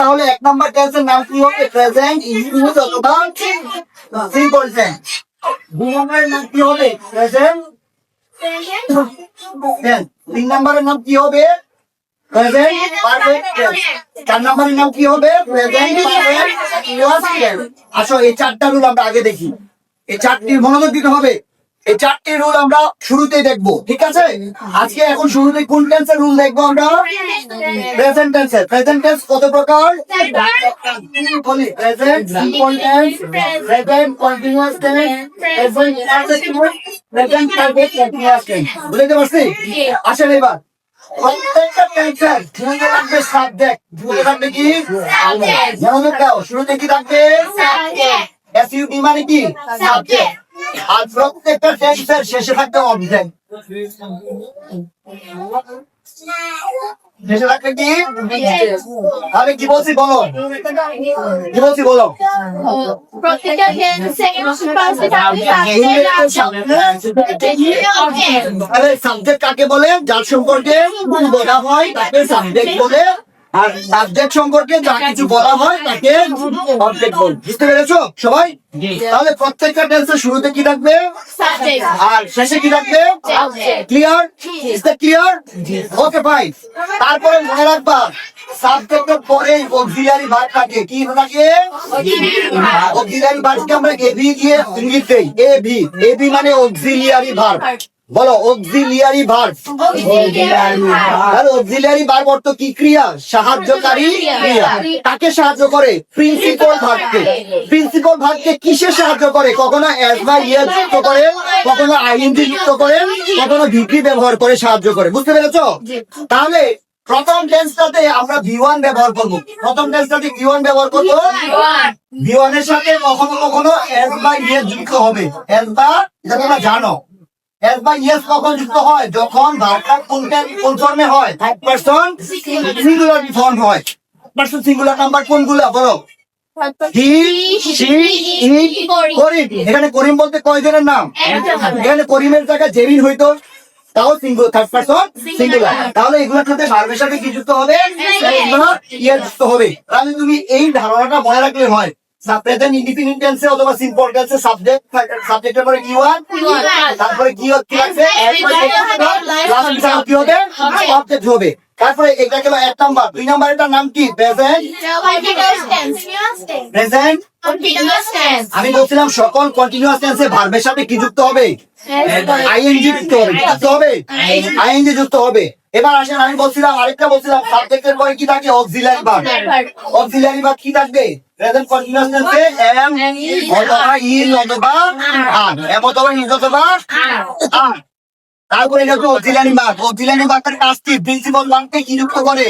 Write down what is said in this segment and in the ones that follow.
তাহলে এক নাম্বার টেন্সের নাম কি হবে? প্রেজেন্ট ইউজ অথবা সিম্পল টেন্স দুই নম্বরের নাম কি হবে? প্রেজেন্ট তিন নম্বরের নাম কি হবে? প্রেজেন্ট পারফেক্ট টেন্স চার নম্বরের নাম কি হবে? প্রেজেন্ট পারফেক্ট কন্টিনিউয়াস টেন্স আসো এই চারটা রুল আমরা আগে দেখি। এই চারটি মনোযোগ দিতে হবে। এই চারটি রুল আমরা শুরুতেই দেখব ঠিক আছে? আজকে এখন শুরুতে কোন টেন্সের রুল দেখব আমরা? প্রেজেন্ট টেন্সের প্রেজেন্ট টেন্স কত প্রকার? বলি present simple tense present continuous tense present present perfect continuous tense বুঝতে পারছি? আসেন এবার। প্রত্যেকটা টেন্সের শুরুতে থাকবে সাবজেক্ট থাকবে কি? দাও। শুরুতে কি থাকবে? এসইউটি মানে কি? সাবজেক্ট আর প্রত্যেকটা টেন্সের শেষে থাকবে অবজেক্ট শেষে থাকবে কি আমি কি বলছি বলো কি বলছি বলো প্রত্যেকটা টেন্সে পাশে থাকবে তাহলে সাবজেক্ট কাকে বলে যার সম্পর্কে বলা হয় তাকে সাবজেক্ট বলে আর সাবজেক্ট সম্পর্কে যা কিছু বলা হয় তাকে অবজেক্ট বলে। বুঝতে পেরেছ সবাই? তাহলে প্রত্যেকটা টেন্সের শুরুতে কি থাকবে? আর শেষে কি থাকবে? Clear is the clear okay fine তারপরে মনে রাখবা সাবজেক্টের পরে অক্সিলারি ভার্ব থাকে। কি থাকে? অক্সিলারি ভার্বকে আমরা এবি দিয়ে ইঙ্গিত দেই। এবি এবি মানে অক্সিলিয়ারি ভার্ব বলো অক্সিলিয়ারি ভার্ব আর অক্সিলিয়ারি ভার্ব অর্থ কি ক্রিয়া? সাহায্যকারী ক্রিয়া। কাকে সাহায্য করে? প্রিন্সিপাল ভার্বকে প্রিন্সিপাল ভার্বকে কিসে সাহায্য করে? কখনো বা ইয়ে যুক্ত করে কখনো আইএনজি যুক্ত করে কখনো ভিপি ব্যবহার করে সাহায্য করে। বুঝতে পেরেছ? তাহলে প্রথম টেন্সটাতে আমরা ভি ওয়ান ব্যবহার করব। প্রথম টেন্সটাতে ভি ওয়ান ব্যবহার করব। ভি ওয়ানের সাথে কখনো কখনো এস বা ইয়ে যুক্ত হবে। এস বা এটা তোমরা জানো। কোন হয়? সিঙ্গুলার হয়? নাম্বার এখানে করিম বলতে কয়জনের নাম? এখানে করিমের জায়গায় জেরিন হইতো। তাও সিঙ্গুলার থার্ড পারসন সিঙ্গুলার তাহলে এগুলোর সাথে ভার্বের সাথে কি যুক্ত হবে? ইয়ে যুক্ত হবে। তাহলে তুমি এই ধারণাটা মনে রাখলে হয়। প্রেজেন্ট ইন্ডিপেন্ডেন্ট টেন্সে অথবা সিম্পল টেন্সে সাবজেক্ট সাবজেক্টের পরে কি ওয়ান তারপরে কি হচ্ছে? কি কি হবে? অবজেক্ট হবে। তারপরে এটা গেল এক নাম্বার। দুই নাম্বার এটার নাম কি? প্রেজেন্ট প্রেজেন্ট আমি বলছিলাম সকল কন্টিনিউয়াস টেন্সে ভার্বের সাথে কি যুক্ত হবে? আইএনজি যুক্ত হবে। যুক্ত হবে? আইএনজি যুক্ত হবে। এবার আসেন আমি বলছিলাম আরেকটা বলছিলাম সাবজেক্টের পরে কি থাকে? অক্সিলারি ভার্ব অক্সিলারি ভার্ব কি থাকবে? প্রেজেন্ট কন্টিনিউয়াস টেন্সে এম অথবা ইন অথবা আর এম অথবা ইন অথবা আর তারপরে এটা হচ্ছে অক্সিলারি ভার্ব অক্সিলারি ভার্বের কাজ কি প্রিন্সিপাল কি যুক্ত করে।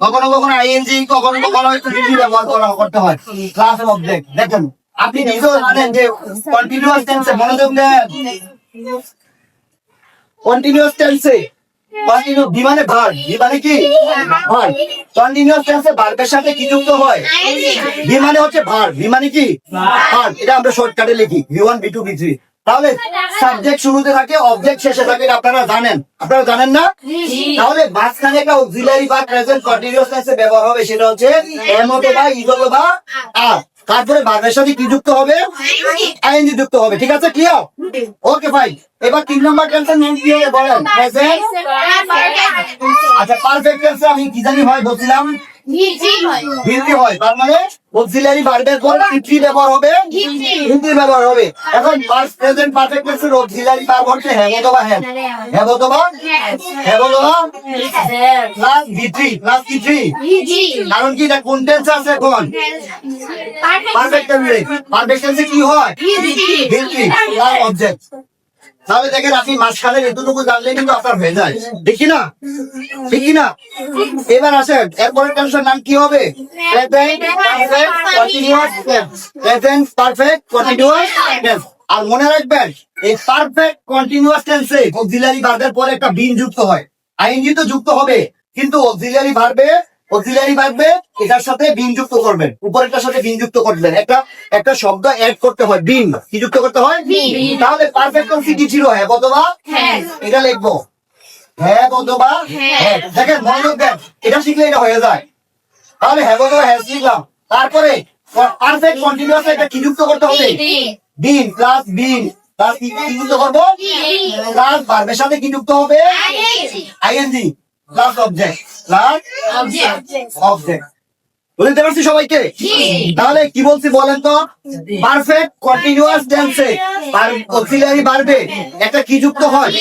কখনো কখনো আইএনজি কখনো কখনো ব্যবহার করা করতে হয়। ক্লাস অবজেক্ট দেখেন আপনি নিজেও জানেন যে কন্টিনিউয়াস টেন্সে মনোযোগ দেন। কন্টিনিউয়াস টেন্সে কন্টিনিউ বি মানে ভার্ব বি মানে কি ভার্ব কন্টিনিউয়াস টেন্সে ভার্বের সাথে কি যুক্ত হয়? বি মানে হচ্ছে ভার্ব বি মানে কি ভার্ব এটা আমরা শর্টকাটে লিখি B one B two B three তাহলে সাবজেক্ট শুরুতে থাকে অবজেক্ট শেষে থাকে আপনারা জানেন। আপনারা জানেন না? তাহলে মাঝখানে একটা অক্সিলারি বা প্রেজেন্ট কন্টিনিউয়াস টেন্সে ব্যবহার হবে সেটা হচ্ছে এম অথবা ইজ অথবা আর তারপরে ভার্বের সাথে কি যুক্ত হবে? আইএনজি যুক্ত হবে ঠিক আছে? ক্লিয়ার ওকে ভাই এবার তিন নম্বর টেন্সের নেম কি বলেন? আচ্ছা পারফেক্ট টেন্সে আমি কি জানি হয় বলছিলাম? হিন্দি হয়। তার মানে অক্সিলারি ভার্বের পর হিন্দি ব্যবহার হবে হিন্দি। ব্যবহার হবে। এখন পাস্ট প্রেজেন্ট পারফেক্ট টেন্সের অক্সিলারি ভার্ব হচ্ছে হ্যাভ অথবা হ্যাভ হ্যাভ অথবা হ্যাভ অথবা প্লাস ভি3 প্লাস ই3 কারণ কি? এটা কোন টেন্স আছে এখন? পারফেক্ট টেন্সে পারফেক্ট টেন্সে কি হয়? ভিত্তি প্লাস অবজেক্ট দেখেন আপনি এতটুকু কিন্তু আপনার হয়ে যায়। দেখি না না এবার আসেন টেন্সের নাম কি হবে? আর মনে রাখবেন, এই পারফেক্ট কন্টিনিউয়াস টেন্সে অক্সিলারি ভার্বের পরে একটা বিন যুক্ত হয়। আইএনজি তো যুক্ত হবে, কিন্তু অক্সিলারি ভার্বে অক্সিলারি ভার্বে এটার সাথে বিন যুক্ত করবেন। উপরেরটার সাথে বিন যুক্ত করবেন একটা একটা শব্দ অ্যাড করতে হয় বিন। কি যুক্ত করতে হয়? বিন। তাহলে পারফেক্ট টেন্স কি ছিল হ্যাঁ। অথবা এটা লিখব। হ্যাঁ অথবা হ্যাঁ। দেখেন মনোযোগ দেন এটা শিখলে এটা হয়ে যায়। তাহলে হ্যাভ অথবা হ্যাজ লিখলাম তারপরে পারফেক্ট কন্টিনিউয়াস এটা কি যুক্ত করতে হবে? বিন প্লাস বিন প্লাস কি কি যুক্ত করব? প্লাস ভার্বের সাথে কি যুক্ত হবে? ING plus object plus object বুঝতে পারছি সবাইকে? তাহলে কি বলছি বলেন তো? পারফেক্ট কন্টিনিউয়াস টেন্সে অক্সিলারি বাড়বে একটা কি যুক্ত হয়?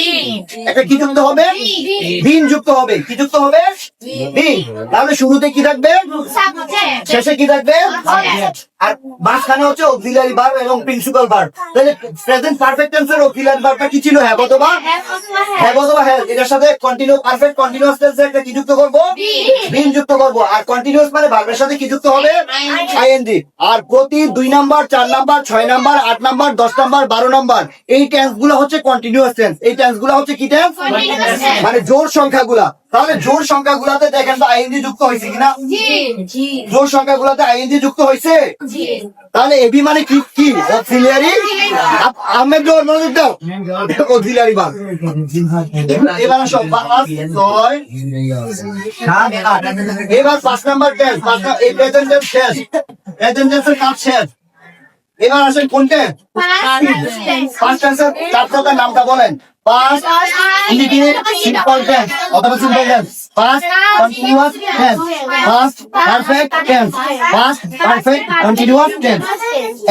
একটা কি যুক্ত হবে? বিন যুক্ত হবে। কি যুক্ত হবে? বিন তাহলে শুরুতে কি থাকবে? শেষে কি থাকবে? আর মাঝখানে হচ্ছে অক্সিলারি ভার্ব এবং প্রিন্সিপাল ভার্ব তাহলে প্রেজেন্ট পারফেক্ট টেন্সের অক্সিলারি ভার্বটা কি ছিল? হ্যাভ অথবা হ্যাভ অথবা হ্যাভ এটার সাথে কন্টিনিউ পারফেক্ট কন্টিনিউয়াস টেন্সে একটা কি যুক্ত করব? বিন যুক্ত করব। আর কন্টিনিউয়াস মানে ভার্বের সাথে কি যুক্ত হবে? আইএনজি আর প্রতি দুই নাম্বার চার নাম্বার ছয় নাম্বার আট নাম্বার দশ নাম্বার বারো নাম্বার এই টেন্সগুলো হচ্ছে কন্টিনিউয়াস টেন্স এই টেন্সগুলো হচ্ছে কি টেন্স মানে জোর সংখ্যা গুলা তাহলে জোর সংখ্যা গুলাতে দেখেন তো আইএনজি যুক্ত হয়েছে কিনা? জোর সংখ্যা গুলাতে আইএনজি যুক্ত হয়েছে? তাহলে এবি মানে কি কি? অক্সিলিয়ারি? আহমেদ জোর মনোযোগ দাও। অক্সিলিয়ারি বার এবার আসো পাঁচ ছয় সাত আট। এবার পাঁচ নাম্বার টেন্স পাঁচ এই প্রেজেন্ট টেন্স শেষ। প্রেজেন্ট টেন্সের কাজ শেষ। এবার আসেন কোন টেন্স পাঁচ টেন্সের চার নামটা বলেন। পাঁচ ইন্ডিপেন্ডেন্ট simple tense অথবা simple tense past continuous tense past perfect tense past perfect continuous tense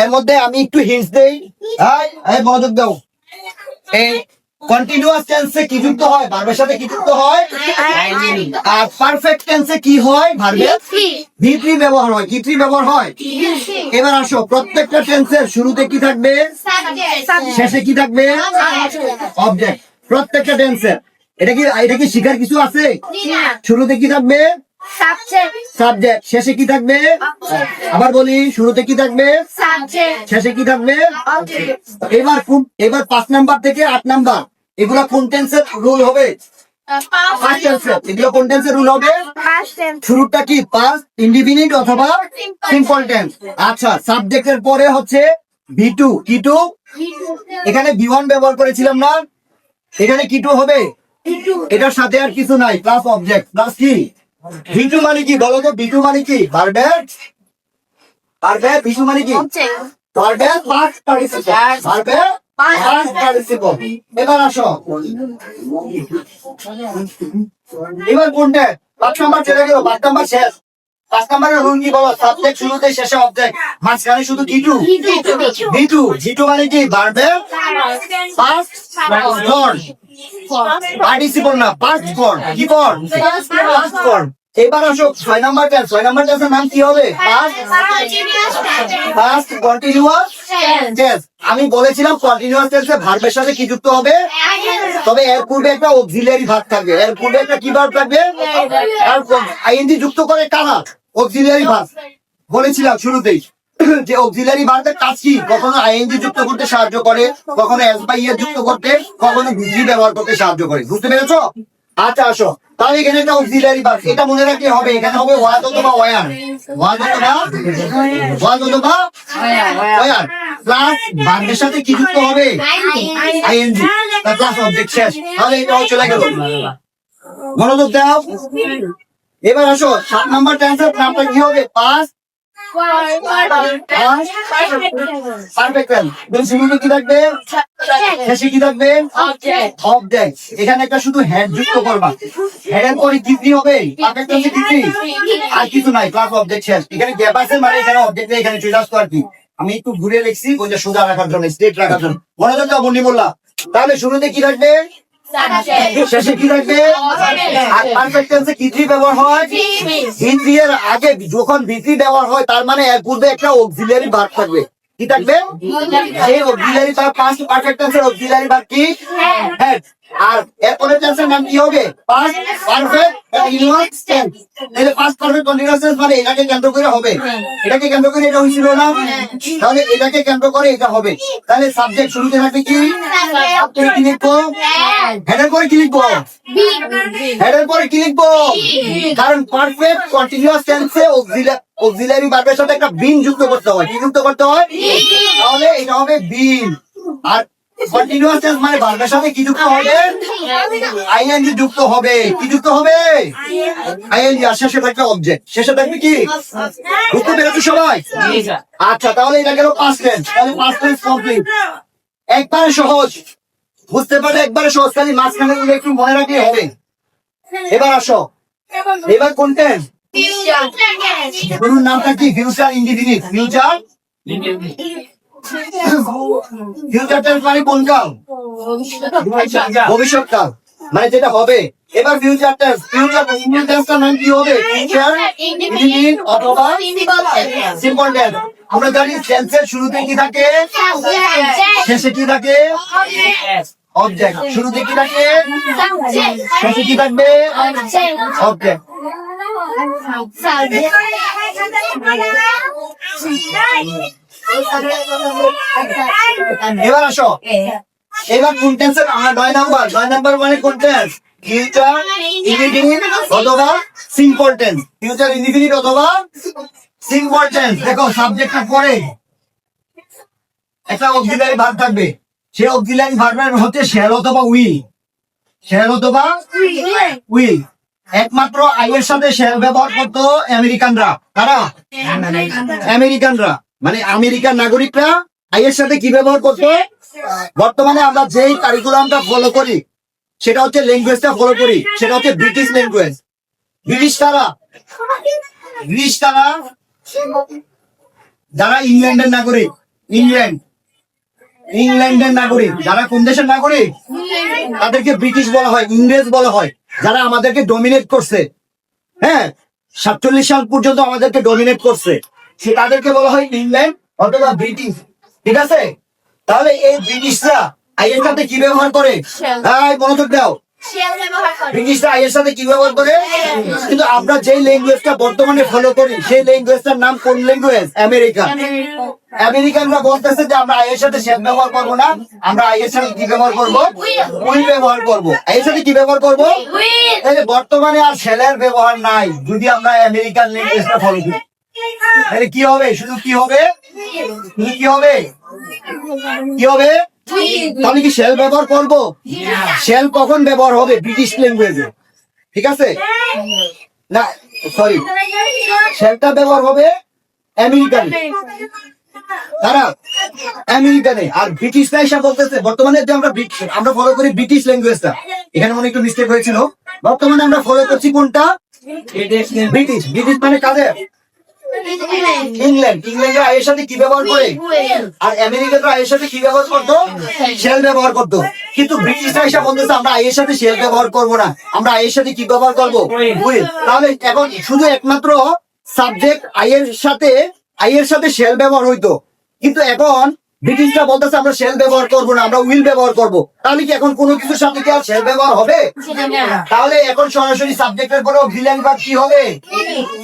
এর মধ্যে আমি একটু হিন্টস দেই হ্যাঁ এই মনোযোগ দাও এই কন্টিনিউয়াস টেন্সে কি যুক্ত হয়? ভার্বের সাথে কি যুক্ত হয়? আর পারফেক্ট টেন্সে কি হয়? ভার্বের ভি থ্রি ব্যবহার হয়। কি থ্রি ব্যবহার হয়? এবার আসো প্রত্যেকটা টেন্সের শুরুতে কি থাকবে? শেষে কি থাকবে? অবজেক্ট প্রত্যেকটা টেন্সের এটা কি এটা কি শিখার কিছু আছে? শুরুতে কি থাকবে? সাবজেক্ট শেষে কি থাকবে? আবার বলি শুরুতে কি থাকবে? শেষে কি থাকবে? এবার কোন এবার পাঁচ নাম্বার থেকে আট নাম্বার। এগুলা কোন টেন্সের রুল হবে? এগুলো কোন টেন্সের রুল হবে? শুরুটা কি? পাস্ট ইন্ডিফিনিট অথবা সিম্পল টেন্স আচ্ছা সাবজেক্টের পরে হচ্ছে ভি টু কি টু এখানে ভি ওয়ান ব্যবহার করেছিলাম না। এখানে কি টু হবে? এটার সাথে আর কিছু নাই। প্লাস অবজেক্ট প্লাস কি? টু মানে কি? বলো তো টু মানে কি? টু মানে কি? এবার আসো। এবার কোনটা? পাঁচ নাম্বার চলে গেল পাঁচ নাম্বার শেষ। পাঁচ নাম্বারের রুল কি বলো? সাবজেক্ট শুরুতে শেষে অবজেক্ট মাঝখানে শুধু কি two V two G two মানে কি? ফর্ম না কি এবার আসো ছয় নাম্বার ছয় নাম্বার নাম কি হবে? পাস্ট কন্টিনিউয়াস টেন্স আমি বলেছিলাম কন্টিনিউয়াস টেন্সে ভার্বের সাথে কি যুক্ত হবে? তবে এর পূর্বে একটা অক্সিলিয়ারি ভার্ব থাকবে। এর পূর্বে একটা কি ভার্ব থাকবে? আর আইএনজি যুক্ত করে কারা? অক্সিলিয়ারি ভার্ব বলেছিলাম শুরুতেই। যে অক্সিলিয়ারি ভার্বের কাজ কি? কখনো আইএনজি যুক্ত করতে সাহায্য করে, কখনো এস বাই এর যুক্ত করতে, কখনো ভিজি ব্যবহার করতে সাহায্য করে। বুঝতে পেরেছ? আচ্ছা আসো। তাহলে এখানে একটা অক্সিলিয়ারি ভার্ব এটা মনে রাখতে হবে, এখানে হবে অথবা ওয়াজ অথবা অথবা ওয়ার। প্লাস সাথে কি যুক্ত হবে? আইএনজি প্লাস অবজেক্ট শেষ। তাহলে এটাও চলে গেল। মনোযোগ দাও। এবার আসো, সাত নাম্বার টেন্সের নামটা কি হবে? পাঁচ এখানে একটা শুধু যুক্ত করবা পরে হবে আর কিছু নাই প্লাস অবজেক্ট শেষ এখানে গ্যাপ আছে মানে এখানে অবজেক্ট এখানে চলে আসতো আর কি আমি একটু ঘুরে লিখছি ওই যে সোজা রাখার জন্য স্ট্রেট রাখার জন্য মনোযোগ দাও বন্দি মোল্লা তাহলে শুরুতে কি থাকবে শেষে কি থাকবে? আর পারফেক্ট টেন্সে কি থ্রি ব্যবহার হয়? হিন্দি এর আগে যখন বিক্রি ব্যবহার হয় তার মানে এক পূর্বে একটা অক্সিলিয়ারি ভার্ব থাকবে। কি থাকবে? পারফেক্ট টেন্সের ভার্ব কি? হেড আর এরপরে টেন্সের নাম কি হবে? পারফেক্ট কন্টিনিউয়াস টেন্স তাহলে পারফেক্ট কন্টিনিউয়াস টেন্স মানে এটাকে কেন্দ্র করে হবে। এটাকে কেন্দ্র করে এটা হয়েছিল না? তাহলে এটাকে কেন্দ্র করে এটা হবে। তাহলে সাবজেক্ট শুরুতে থাকবে কি? কি লিখব? হেডের পরে কি লিখব? হেডের পরে কি লিখব? কারণ পারফেক্ট কন্টিনিউয়াস টেন্সে অক্সিলারি ভার্বের সাথে একটা বিন যুক্ত করতে হয়। কি যুক্ত করতে হয়? তাহলে এটা হবে বিন। আর কন্টিনিউয়াস টেন্স মানে ভার্বের সাথে কি যুক্ত হবে? আইএনজি যুক্ত হবে। কি যুক্ত হবে? আইএনজি আর শেষে থাকবে অবজেক্ট শেষে থাকবে কি? বুঝতে পেরেছ সবাই? আচ্ছা তাহলে এটা গেল পাস্ট টেন্স তাহলে পাস্ট টেন্স কমপ্লিট একবারে সহজ। বুঝতে পারলে একবারে সহজ। খালি মাঝখানে গুলো একটু মনে রাখলে হবে। এবার আসো। এবার কোন টেন্স গরুর নামটা কি? Future indefinite future future tense মানে কোন কাল? ভবিষ্যৎকাল। মানে যেটা হবে। এবার ফিউচার টেন্স ফিউচার কি হবে? ফিউচার অথবা সিম্পল টেন্স আমরা জানি টেন্সের শুরুতে কি থাকে? শেষে কি থাকে? অবজেক্ট শুরুতে কি থাকে? শেষে কি থাকবে? অবজেক্ট এবার আসো। এবার কোন টেন্সের আমরা নয় নাম্বার নয় নাম্বার মানে কোন টেন্স ফিউচার ইনডিফিনিট অথবা সিম্পল টেন্স ফিউচার ইনডিফিনিট অথবা সিম্পল টেন্স দেখো সাবজেক্টটা পরে। একটা অক্সিলারি ভার্ব থাকবে। সেই অক্সিলারি ভার্বের হচ্ছে শেল অথবা উইল শেল অথবা উইল একমাত্র আই এর সাথে ব্যবহার করতো আমেরিকানরা। কারা? আমেরিকানরা। মানে আমেরিকান নাগরিকরা আই এর সাথে কি ব্যবহার করতো? বর্তমানে আমরা যেই কারিকুলামটা ফলো করি, সেটা হচ্ছে ল্যাঙ্গুয়েজটা ফলো করি, সেটা হচ্ছে ব্রিটিশ ল্যাঙ্গুয়েজ ব্রিটিশ তারা ব্রিটিশ তারা যারা ইংল্যান্ডের নাগরিক। ইংল্যান্ড। ইংল্যান্ডের নাগরিক। যারা কোন দেশের নাগরিক? তাদেরকে ব্রিটিশ বলা হয়, ইংরেজ বলা হয়। যারা আমাদেরকে ডমিনেট করছে হ্যাঁ সাতচল্লিশ সাল পর্যন্ত আমাদেরকে ডমিনেট করছে সে তাদেরকে বলা হয় ইংল্যান্ড অথবা ব্রিটিশ ঠিক আছে? তাহলে এই ব্রিটিশরা সাথে কি ব্যবহার করে? মনোযোগ দাও। ব্রিটিশরা আইয়ের সাথে কি ব্যবহার করে? কিন্তু আমরা যেই ল্যাঙ্গুয়েজটা বর্তমানে ফলো করি সেই ল্যাঙ্গুয়েজটার নাম কোন ল্যাঙ্গুয়েজ আমেরিকান আমেরিকানরা বলতেছে যে আমরা আইয়ের সাথে শেষ ব্যবহার করব না আমরা আইয়ের সাথে কি ব্যবহার করব? উইল ব্যবহার করব। আইয়ের সাথে কি ব্যবহার করব? বর্তমানে আর সেলের ব্যবহার নাই যদি আমরা আমেরিকান ল্যাঙ্গুয়েজটা ফলো করি। তাহলে কি হবে? শুধু কি হবে? কি হবে? কি হবে? তাহলে কি শেল ব্যবহার করব? শেল কখন ব্যবহার হবে? ব্রিটিশ ল্যাঙ্গুয়েজে ঠিক আছে? না সরি শেলটা ব্যবহার হবে আমেরিকানে তারা আমেরিকানে আর ব্রিটিশরা এসে বলতেছে বর্তমানে যে আমরা আমরা ফলো করি ব্রিটিশ ল্যাঙ্গুয়েজটা এখানে মনে একটু মিস্টেক হয়েছিল। বর্তমানে আমরা ফলো করছি কোনটা? ব্রিটিশ ব্রিটিশ মানে কাদের? ইংল্যান্ড ইংল্যান্ডের আয়ের সাথে কি ব্যবহার করে? আর আমেরিকার আয়ের সাথে কি ব্যবহার করতো? শেল ব্যবহার করতো। কিন্তু ব্রিটিশরা এসে বলতেছে আমরা আয়ের সাথে শেল ব্যবহার করব না। আমরা আয়ের সাথে কি ব্যবহার করব? উইল তাহলে এখন শুধু একমাত্র সাবজেক্ট আয়ের সাথে আয়ের সাথে শেল ব্যবহার হইতো। কিন্তু এখন ব্রিটিশরা বলতেছে আমরা শেল ব্যবহার করব না আমরা উইল ব্যবহার করব। তাহলে কি এখন কোনো কিছুর সাথে কি আর শেল ব্যবহার হবে? তাহলে এখন সরাসরি সাবজেক্টের পরে ভিলেন বা কি হবে?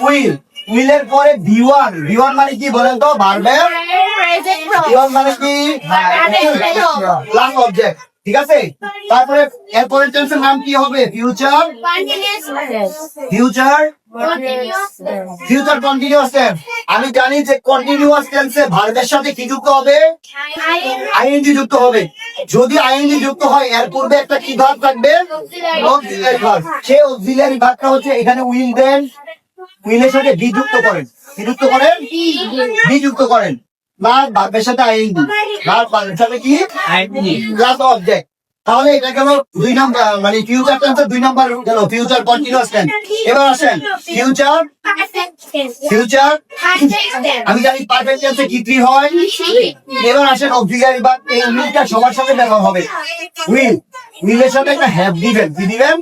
উইল উইলের পরে ভি ওয়ান ভি ওয়ান মানে কি বলেন তো? ভার্বের ভি ওয়ান মানে কি? প্লাস অবজেক্ট ঠিক আছে? তারপরে এরপরে টেন্সের নাম কি হবে? Future future future continuous tense আমি জানি যে কন্টিনিউয়াস টেন্সে ভার্বের সাথে কি যুক্ত হবে? আইএনজি যুক্ত হবে। যদি আইএনজি যুক্ত হয় এর পূর্বে একটা কি ভাব থাকবে? সেই অক্সিলারি ভার্বটা হচ্ছে এখানে উইল দেন উইলের সাথে বি যুক্ত করেন। কি যুক্ত করেন? বি যুক্ত করেন। প্লাস ভার্বের সাথে আইএনজি প্লাস ভার্বের সাথে কি? প্লাস অবজেক্ট তাহলে এটা গেল দুই নাম্বার মানে ফিউচার টেন্সের দুই নাম্বার গেল ফিউচার কন্টিনিউয়াস টেন্স এবার আসেন ফিউচার ফিউচার আমি জানি পারফেক্ট টেন্সে কি কি হয়। এবার আসেন অক্সিলারি বা এই উইলটা সবার সাথে ব্যবহার হবে। উইল উইলের সাথে একটা হ্যাভ দিবেন কি দিবেন?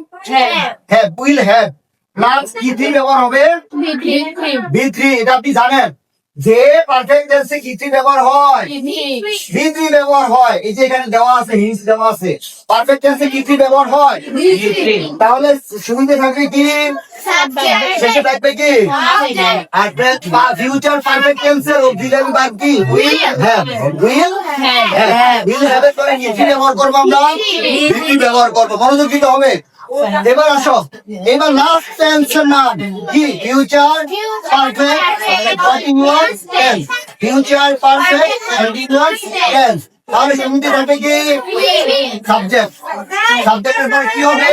হ্যাভ উইল হ্যাভ প্লাস কি থ্রি ব্যবহার হবে? বি থ্রি এটা আপনি জানেন। যে পারফেক্ট টেন্সে কি থ্রি ব্যবহার হয় বি থ্রি ব্যবহার হয় এই যে এখানে দেওয়া আছে হিন্স দেওয়া আছে পারফেক্ট টেন্সে কি থ্রি ব্যবহার হয়? তাহলে সুবিধা থাকবে কি? শেষে থাকবে কি? আর ফিউচার পারফেক্ট টেন্সের অক্সিলারি ভার্ব কি will have will have will have এর পরে কি ব্যবহার করব আমরা। বি ব্যবহার করব। মনোযোগ দিতে হবে। এবার আসো। এবার লাস্ট কি future perfect continuous tense future perfect continuous tense তাহলে শুনতে থাকবে কি? সাবজেক্ট সাবজেক্টের পরে কি হবে?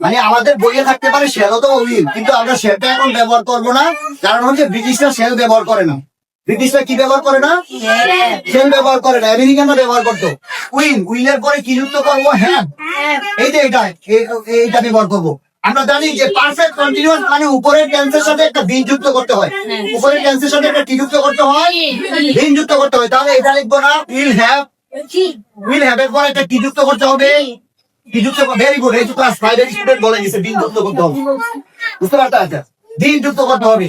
মানে আমাদের বইয়ে থাকতে পারে শেলও তো উইল কিন্তু আমরা সেটা এখন ব্যবহার করব না কারণ হচ্ছে ব্রিটিশরা শেল ব্যবহার করে না। ব্রিটিশরা কি ব্যবহার করে না? শেল ব্যবহার করে না আমেরিকানরা ব্যবহার করতো। উইল উইলের পরে কি যুক্ত করব? হ্যাঁ এই যে এটা এইটা ব্যবহার করব। আমরা জানি যে পারফেক্ট কন্টিনিউয়াস মানে উপরের টেন্সের সাথে একটা বিন যুক্ত করতে হয়। উপরের টেন্সের সাথে একটা কি যুক্ত করতে হয়? বিন যুক্ত করতে হয়। তাহলে এটা লিখব না উইল হ্যাভ উইল হ্যাভ এর পরে একটা কি যুক্ত করতে হবে? কি যুক্ত ভেরি গুড এই ক্লাস ফাইভের স্টুডেন্ট বলে গেছে বিন যুক্ত করতে হবে। বুঝতে পারতে আচ্ছা বিন যুক্ত করতে হবে।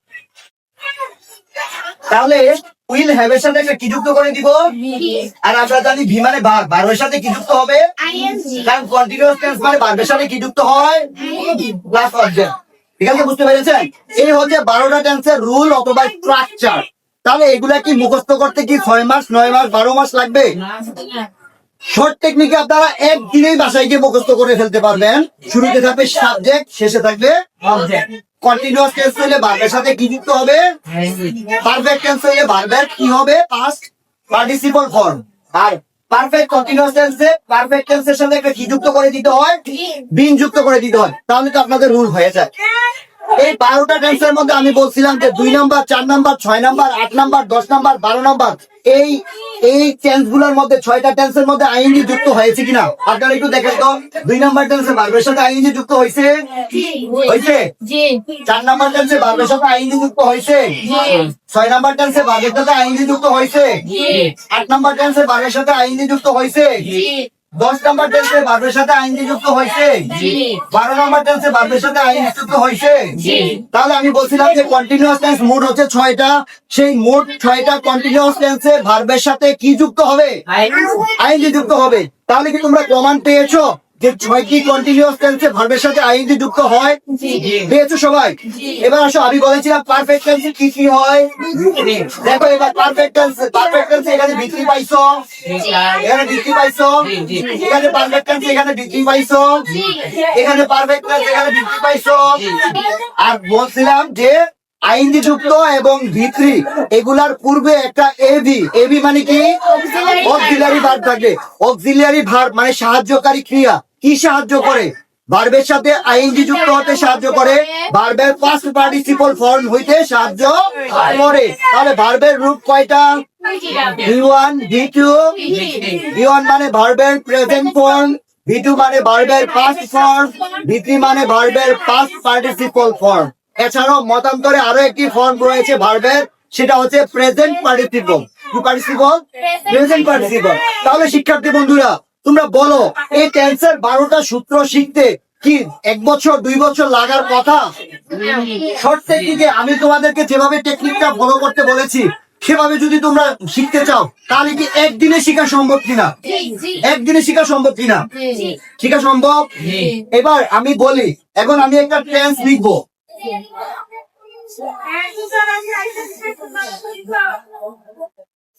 তাহলে উইল হ্যাভ এর সাথে একটা কি যুক্ত করে দিব? আর আমরা জানি ভি মানে ভাগ ভার্বের সাথে কি যুক্ত হবে? কারণ কন্টিনিউয়াস টেন্স মানে ভার্বের সাথে কি যুক্ত হয়? প্লাস অবজেক্ট ঠিক আছে বুঝতে পেরেছেন? এই হচ্ছে বারোটা টেন্সের রুল অথবা স্ট্রাকচার তাহলে এগুলা কি মুখস্থ করতে কি ছয় মাস নয় মাস বারো মাস লাগবে? শর্ট টেকনিকে আপনারা একদিনেই বাসায় গিয়ে মুখস্থ করে ফেলতে পারবেন। শুরুতে থাকবে সাবজেক্ট শেষে থাকবে কন্টিনিউয়াস টেন্স হলে ভার্বের সাথে কি যুক্ত হবে? পারফেক্ট টেন্স হলে ভার্বের কি হবে? পাস্ট পার্টিসিপল ফর্ম আর পারফেক্ট কন্টিনিউয়াস টেন্সে পারফেক্ট টেন্সের সাথে একটা কি যুক্ত করে দিতে হয়? বিন যুক্ত করে দিতে হয়। তাহলে তো আপনাদের রুল হয়ে যায়। এই বারোটা টেন্সের মধ্যে আমি বলছিলাম যে দুই নাম্বার চার নাম্বার ছয় নাম্বার আট নাম্বার দশ নাম্বার বারো নাম্বার এই এই টেন্সগুলোর মধ্যে ছয়টা টেন্সের মধ্যে আইএনজি যুক্ত হয়েছে কিনা? আপনারা একটু দেখেন তো। দুই নাম্বার টেন্সে ভার্বের সাথে আইএনজি যুক্ত হয়েছে? হয়েছে? চার নাম্বার টেন্সে ভার্বের সাথে আইএনজি যুক্ত হয়েছে? ছয় নাম্বার টেন্সে ভার্বের সাথে আইএনজি যুক্ত হয়েছে? আট নাম্বার টেন্সে ভার্বের সাথে আইএনজি যুক্ত হয়েছে? দশ নম্বর টেন্সে বারবের সাথে আইন যুক্ত হয়েছে বারো নম্বর টেন্সে বারবের সাথে আইন যুক্ত হয়েছে তাহলে আমি বলছিলাম যে কন্টিনিউয়াস টেন্স মোট হচ্ছে ছয়টা। সেই মোট ছয়টা কন্টিনিউয়াস টেন্সে ভার্বের সাথে কি যুক্ত হবে? আইন। যুক্ত হবে। তাহলে কি তোমরা প্রমাণ পেয়েছ? যে ছয়টি কন্টিনিউয়াস টেন্সে ভার্বের সাথে আইএনজি যুক্ত হয়? পেয়েছ সবাই? এবার আসো আমি বলেছিলাম পারফেক্ট টেন্সে কি কি হয়? দেখো এবার পারফেক্ট টেন্স পারফেক্ট টেন্সে এখানে বিক্রি পাইছো? এখানে বিক্রি পাইছো? এখানে পারফেক্ট টেন্স এখানে বিক্রি পাইছো? এখানে পারফেক্ট টেন্স এখানে বিক্রি পাইছো? আর বলছিলাম যে আইনজি যুক্ত এবং ভিত্রি এগুলার পূর্বে একটা এবি এবি মানে কি? অক্সিলারি ভার্ব থাকে অক্সিলারি ভার্ব মানে সাহায্যকারী ক্রিয়া। কি সাহায্য করে? ভার্বের সাথে আইনজি যুক্ত হতে সাহায্য করে। ভার্বের ফার্স্ট পার্টিসিপল ফর্ম হইতে সাহায্য করে। তাহলে ভার্বের রূপ কয়টা? V one V two V one মানে ভার্বের প্রেজেন্ট ফর্ম ভি টু মানে ভার্বের পাস্ট ফর্ম ভি থ্রি মানে ভার্বের পাস্ট পার্টিসিপল ফর্ম এছাড়াও মতান্তরে আরও একটি ফর্ম রয়েছে ভার্বের সেটা হচ্ছে প্রেজেন্ট পার্টিসিপল কি পার্টিসিপল প্রেজেন্ট পার্টিসিপল তাহলে শিক্ষার্থী বন্ধুরা তোমরা বলো, এই ক্যান্সার বারোটা সূত্র শিখতে কি এক বছর, দুই বছর লাগার কথা? শর্ট টেকনিকে আমি তোমাদেরকে যেভাবে টেকনিকটা ফলো করতে বলেছি, সেভাবে যদি তোমরা শিখতে চাও, তাহলে কি একদিনে শিখা সম্ভব কিনা? একদিনে শিখা সম্ভব কিনা? শিখা সম্ভব? এবার আমি বলি, এখন আমি একটা টেন্স লিখব।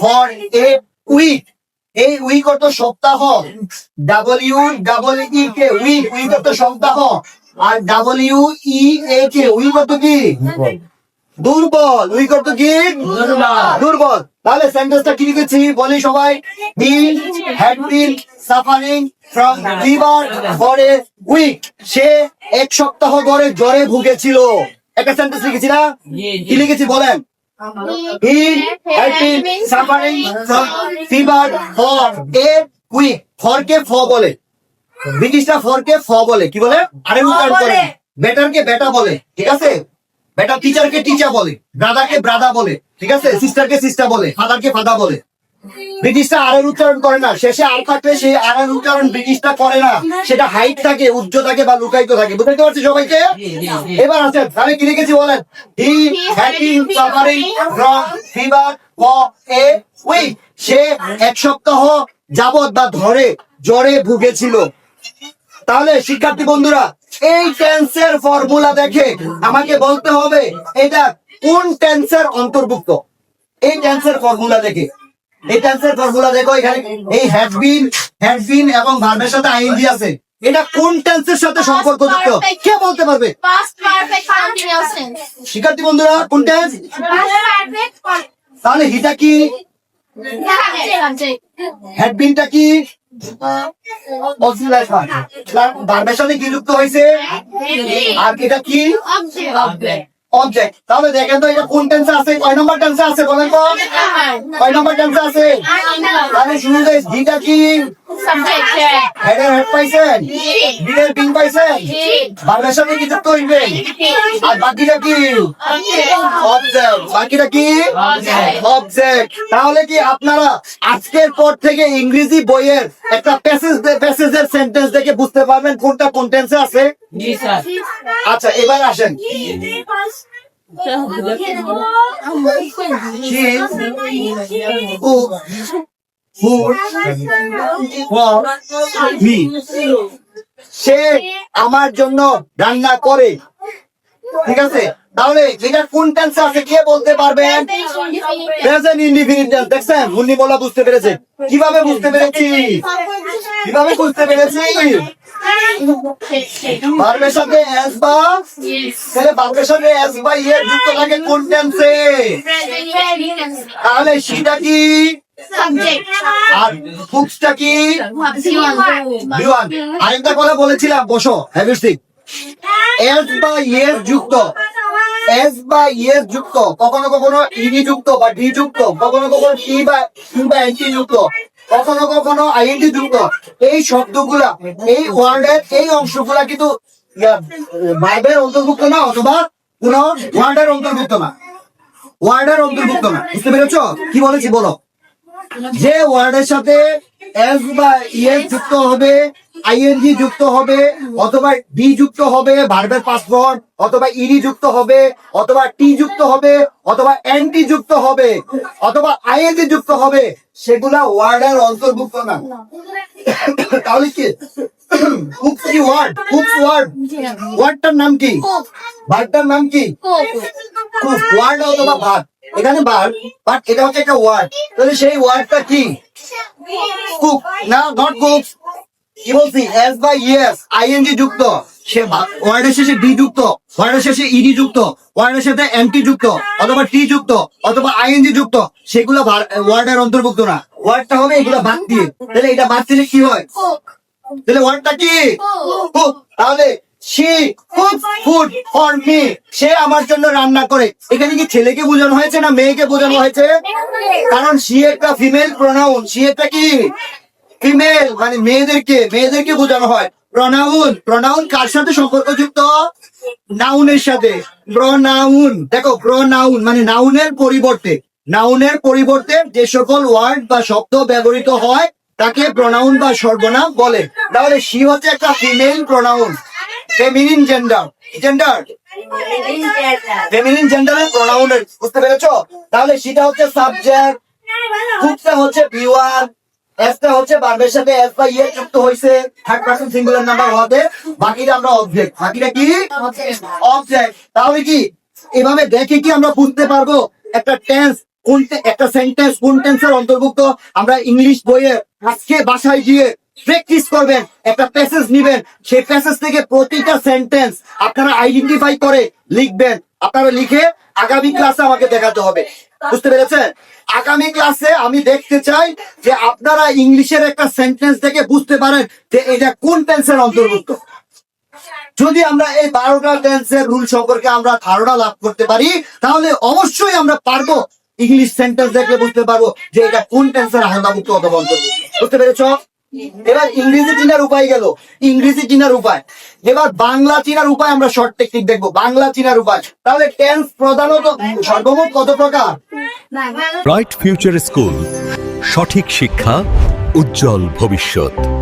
ফর এ উইক এই সপ্তাহ W double E K week week অর্থ সপ্তাহ আর ডাব্লিউ ই এ কে উইক অর্থ কি দুর্বল। উইক অর্থ কি? দুর্বল। তাহলে সেন্টেন্সটা কি লিখেছি? বলি সবাই। He had been suffering from fever for a week সে এক সপ্তাহ ধরে জ্বরে ভুগেছিল। একটা সেন্টেন্স লিখেছি না? কি লিখেছি বলেন? He had been suffering from fever for a week ফরকে ফ বলে? ব্রিটিশরা ফরকে ফ বলে? কি বলে? আরে করে বেটারকে বেটা বলে? ঠিক আছে? বেটা টিচারকে টিচার বলে ব্রাদারকে ব্রাদা বলে ঠিক আছে? সিস্টারকে সিস্টার বলে ফাদারকে ফাদা বলে। ব্রিটিশটা আর এর উচ্চারণ করে না শেষে আর থাকলে সেই আর এর উচ্চারণ ব্রিটিশটা করে না। সেটা হাইট থাকে উচ্চ থাকে বা লুকায়িত থাকে বুঝতে পারছি সবাইকে? এবার আছে আমি কি লিখেছি বলেন? He been suffering from fever for a week সে এক সপ্তাহ যাবত বা ধরে জ্বরে ভুগেছিল। তাহলে শিক্ষার্থী বন্ধুরা এই টেন্সের ফর্মুলা দেখে আমাকে বলতে হবে এটা কোন টেন্সের অন্তর্ভুক্ত? এই টেন্সের ফর্মুলা দেখে। এই টেন্সের ফর্মুলা দেখো এখানে এই হ্যাড বিন হ্যাড বিন এবং ভার্বের সাথে আইএনজি আছে। এটা কোন টেন্সের সাথে সম্পর্ক সম্পর্কযুক্ত? কে বলতে পারবে? Past perfect continuous tense. শিক্ষার্থী বন্ধুরা কোন টেন্স Past perfect তাহলে হিটা কি? Subject. Subject. বিনটা কি? অক্সিলারি কি যুক্ত হয়েছে? আর এটা কি. অবজেক্ট তাহলে দেখেন তো, এটা কোন টেন্সে আছে? কয় নম্বর টেন্সে আছে বলেন কয় নম্বর টেন্সে আছে? তাহলে শুরুতে দিটা কি. হেডের হেড পাইছেন? বিলের বিন পাইছেন? ভার্বের সাথে কি যুক্ত হইবে? আর বাকিটা কি? অবজেক্ট বাকিটা কি? অবজেক্ট তাহলে কি আপনারা আজকের পর থেকে ইংরেজি বইয়ের একটা প্যাসেজ প্যাসেজের সেন্টেন্স দেখে বুঝতে পারবেন কোনটা কোন টেন্সে আছে? আচ্ছা এবার আসেন। Me. সে আমার জন্য রান্না করে। ঠিক আছে? তাহলে এটা কোন টেন্সে আছে, কে বলতে পারবেন প্রেজেন্ট টেন্স দেখছেন? মুন্নি বলা বুঝতে পেরেছে। কীভাবে বুঝতে পেরেছি? কীভাবে বুঝতে পেরেছি? ভার্বের সাথে এস বা তাহলে ভার্বের সাথে এস বা ইয়ে যুক্ত থাকে কোন টেন্সে তাহলে সেটা কি. কখনো কখনো ইডি যুক্ত বা ডি যুক্ত। কখনো কখনো টি বা টি বা এনটি যুক্ত। কখনো কখনো আইএনটি যুক্ত। এই শব্দগুলা, এই ওয়ার্ডের এই অংশগুলা কিন্তু ভাইবের অন্তর্ভুক্ত না, অথবা কোন ওয়ার্ডের অন্তর্ভুক্ত না। ওয়ার্ডের অন্তর্ভুক্ত না। বুঝতে পেরেছ? কি বলেছি, বলো। যে ওয়ার্ডের সাথে এস বা ইএস যুক্ত হবে আইএনজি যুক্ত হবে অথবা ডি যুক্ত হবে ভার্বের পাসওয়ার্ড অথবা ইডি যুক্ত হবে অথবা টি যুক্ত হবে অথবা এনটি যুক্ত হবে অথবা আইএনজি যুক্ত হবে সেগুলা ওয়ার্ডের অন্তর্ভুক্ত না। তাহলে কি? কুকস কি ওয়ার্ড কুকস ওয়ার্ড ওয়ার্ডটার নাম কি? ভার্বটার নাম কি? কুক ওয়ার্ড অথবা ভাত এখানে ভাত বাট এটা হচ্ছে একটা ওয়ার্ড তাহলে সেই ওয়ার্ডটা কি? কুক না নট কুক কি বলছি? এস বাই ইয়েস আইএনজি যুক্ত। সে ওয়ার্ডের শেষে ডি যুক্ত ওয়ার্ডের শেষে ইডি যুক্ত ওয়ার্ডের সাথে এনটি যুক্ত অথবা টি যুক্ত অথবা আইএনজি যুক্ত। সেগুলো ওয়ার্ডের অন্তর্ভুক্ত না। ওয়ার্ডটা হবে এগুলো বাদ দিয়ে। তাহলে এটা বাদ দিলে কি হয়? তাহলে ওয়ার্ডটা কি? তাহলে she cook food for me সে আমার জন্য রান্না করে। এখানে কি ছেলেকে বোঝানো হয়েছে না মেয়েকে বোঝানো হয়েছে? কারণ সি একটা ফিমেল প্রোনাউন সি একটা কি? ফিমেল মানে মেয়েদেরকে মেয়েদেরকে বোঝানো হয়। প্রনাউন প্রনাউন কার সাথে সম্পর্কযুক্ত? নাউনের সাথে। প্রনাউন দেখো প্রনাউন মানে নাউনের পরিবর্তে। নাউনের পরিবর্তে যে সকল ওয়ার্ড বা শব্দ ব্যবহৃত হয়, তাকে প্রনাউন বা সর্বনাম বলে। তাহলে সি হচ্ছে একটা female pronoun feminine gender gender feminine জেন্ডারের প্রোনাউনের বুঝতে পেরেছ? তাহলে সেটা হচ্ছে সাবজেক্ট কুকটা হচ্ছে বিওয়ান এসটা হচ্ছে বার্বের সাথে এস বা ইয়ে যুক্ত হয়েছে থার্ড পার্সন সিঙ্গুলার নাম্বার হতে বাকিটা আমরা অবজেক্ট বাকিটা কি? অবজেক্ট তাহলে কি? এভাবে দেখে কি আমরা বুঝতে পারব? একটা টেন্স কোন একটা সেন্টেন্স কোন টেন্সের অন্তর্ভুক্ত? আমরা ইংলিশ বইয়ে আজকে বাসায় গিয়ে প্র্যাকটিস করবেন, একটা প্যাসেজ নিবেন, সেই প্যাসেজ থেকে প্রতিটা সেন্টেন্স আপনারা আইডেন্টিফাই করে লিখবেন। আপনারা লিখে আগামী ক্লাসে আমাকে দেখাতে হবে। বুঝতে পেরেছেন? আগামী ক্লাসে আমি দেখতে চাই যে আপনারা ইংলিশের একটা সেন্টেন্স থেকে বুঝতে পারেন যে এটা কোন টেন্সের অন্তর্ভুক্ত। যদি আমরা এই বারোটা টেন্সের রুল সম্পর্কে আমরা ধারণা লাভ করতে পারি, তাহলে অবশ্যই আমরা পারব ইংলিশ সেন্টেন্স দেখলে বুঝতে পারব যে এটা কোন টেন্সের আহ্লাদমুক্ত অথবা অন্তর্ভুক্ত। বুঝতে পেরেছ? এবার ইংরেজি চিনার উপায় গেল। ইংরেজি চিনার উপায়। এবার বাংলা চিনার উপায় আমরা শর্ট টেকনিক দেখব। বাংলা চিনার উপায়। তাহলে টেন্স প্রধানত সর্বমোট কত প্রকার? রাইট ফিউচার স্কুল সঠিক শিক্ষা, উজ্জ্বল ভবিষ্যৎ।